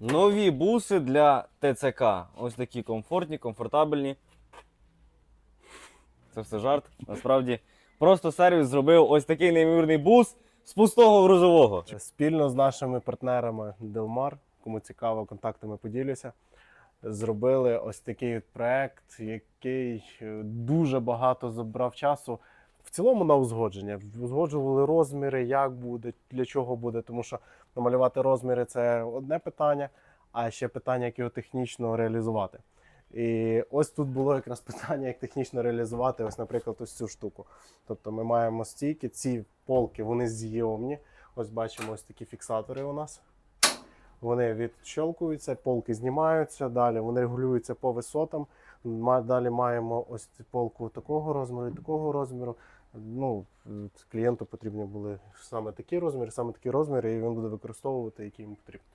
Нові буси для ТЦК. Ось такі комфортні, комфортабельні. Це все жарт. Насправді, просто сервіс зробив ось такий неймовірний бус з пустого грузового. Спільно з нашими партнерами Делмар, кому цікаво, контактами поділюся. Зробили ось такий проект, який е, дуже багато забрав часу. В цілому на узгодження. Узгоджували розміри, як буде, для чого буде, тому що намалювати розміри це одне питання, а ще питання, як його технічно реалізувати. І ось тут було якраз питання, як технічно реалізувати, ось, наприклад, ось цю штуку. Тобто ми маємо стійки, ці полки вони зйомні. Ось бачимо ось такі фіксатори у нас. Вони відщелкуються, полки знімаються, далі вони регулюються по висотам. Далі маємо ось полку такого розміру і такого розміру. Ну, клієнту потрібні були саме такі розміри, саме такі розміри, і він буде використовувати, які йому потрібні.